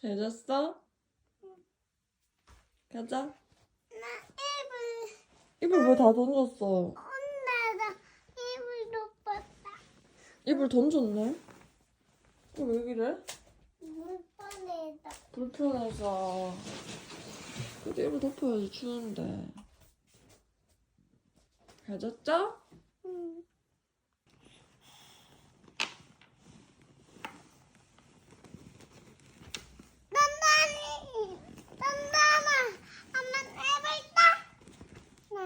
잘 잤어? 가자. 나 입을 이불 왜 다 던졌어? 혼나서 입을 높았다. 이불 던졌네? 어, 왜 그래? 물 뻔해서. 불편해서. 근데 이불 덮어야지 추운데. 잘 잤죠? 응. 딴딴이, 딴딴아, 한번 해볼까? 나?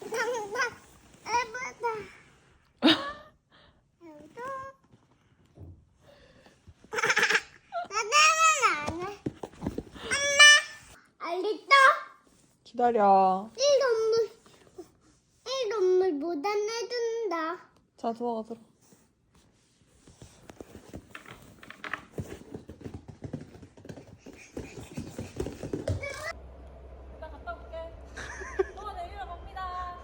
딴딴, 해보자. 해보자. 딴딴은 안 해. 엄마, 알겠어? 기다려. 이 동물, 이 동물 못 안내준다. 자, 들어가, 들어. 이따 갔다 올게. 또 내리러 갑니다.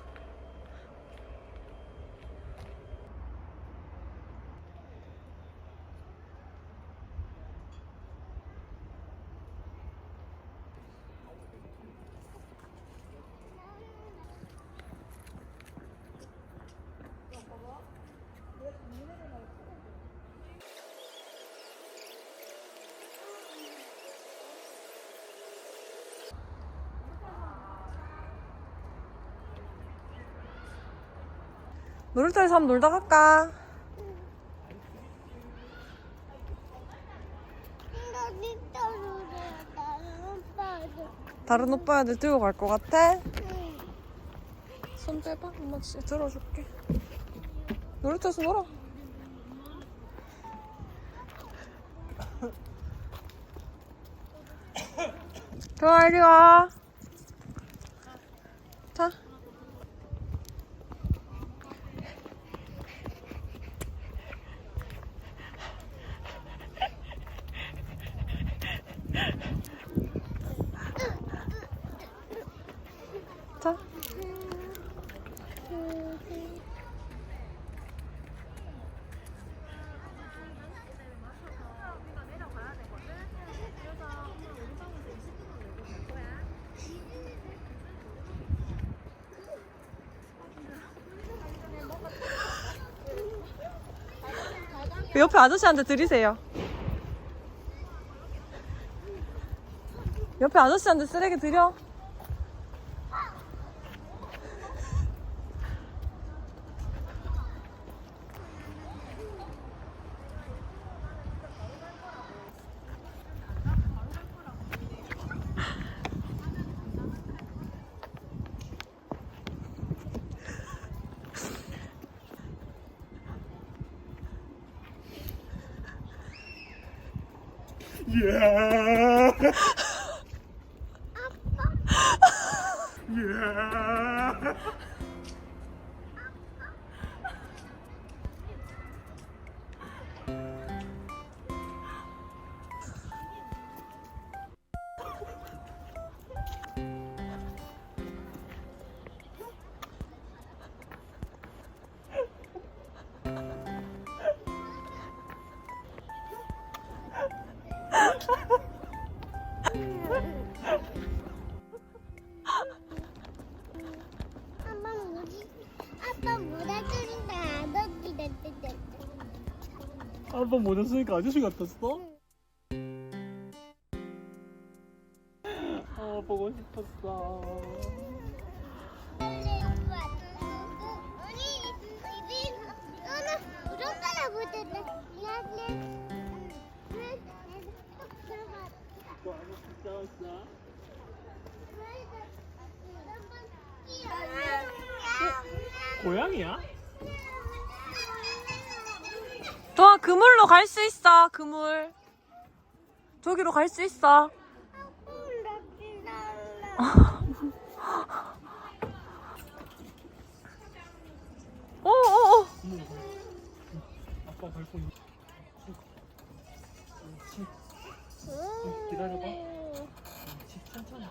놀이터에서 한번 놀다 갈까? 다른 오빠 애들 들고 갈 것 같아? 응. 손 떼봐. 엄마 진짜 들어줄게. 놀이터에서 놀아. 좋아, 이리 와. 그 옆에 아저씨한테 드리세요. 옆에 아저씨한테 쓰레기 드려. Yeah. Yeah. 아빠 아저씨 모자 쓰니까 아저씨 같았어? 어 보고 싶었어. 고양이야? 도아 그물로 갈 수 있어 그물 저기로 갈 수 있어 오오오 아빠 밟고 있. 기다려봐. 옳지. 천천히.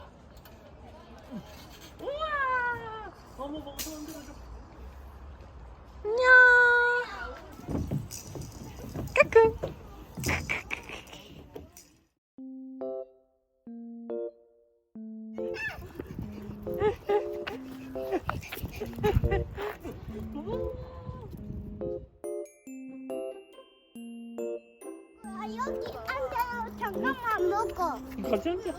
우와. 어머 멍청 흔들어줘. 아, 여기 앉아요. 잠깐만 먹어. 같이 앉아.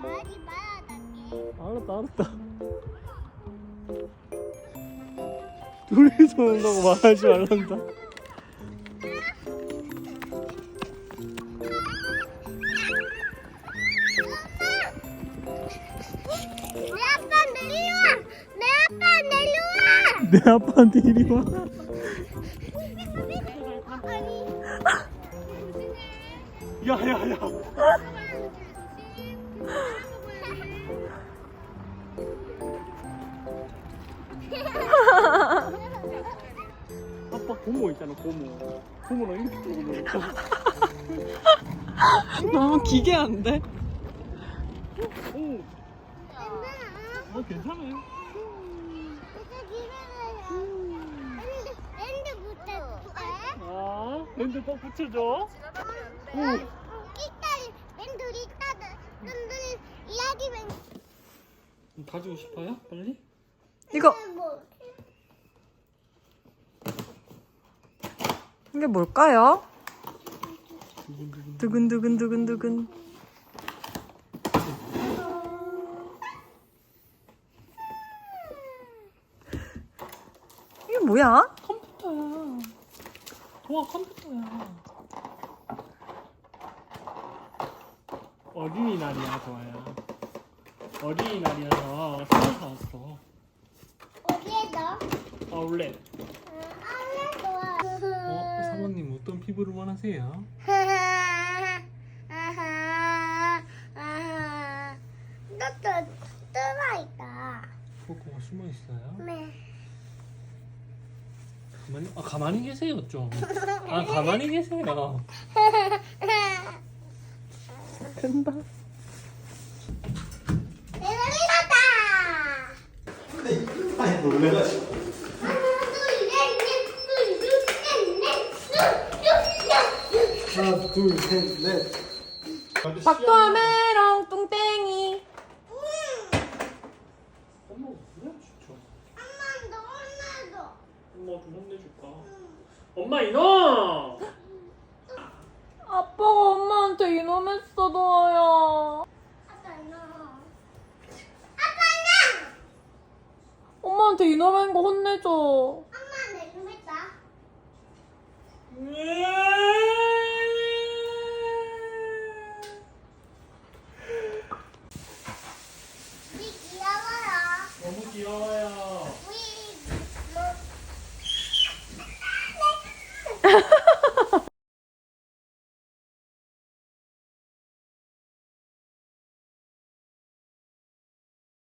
말이. 알았다 알았다. 둘이서 온다고 말하지 말란다. 내 아빠한테 이리 와. 야야야. 아빠 고모 있잖아 고모. 고모랑 이렇게 들고 너무 기괴한데? 오. 어 괜찮아요. 랜드 붙여. 아 랜드 꼭 붙여줘. 랜드 이따 랜드 이야기 랜드. 가지고 싶어요? 빨리? 이거 뭐? 이게 뭘까요? 두근두근 두근두근. 이게 뭐야? 도와 컴퓨터야. 어린이날이야 도아야. 어린이날이라서 선물 사왔어. 어디에 넣어? 아울렛. 아래 좋아. 어 사모님 어떤 피부를 원하세요? 너또 뚫어 있다. 코코가 숨어 있어요. 네. 가만히 아 가만히 계세요 좀. 아 가만히 계세요. 된다. 대단이다. 아니 놀래가지고 하나 둘셋넷넷넷넷넷넷 하나 둘셋넷 박도메랑 뚱땡이. 엄마 이놈! 아빠가 엄마한테 이놈했어, 도아야. 아빠 이놈. 아빠 이놈! 엄마한테 이놈한 거 혼내줘. 네, 너무 귀여워요.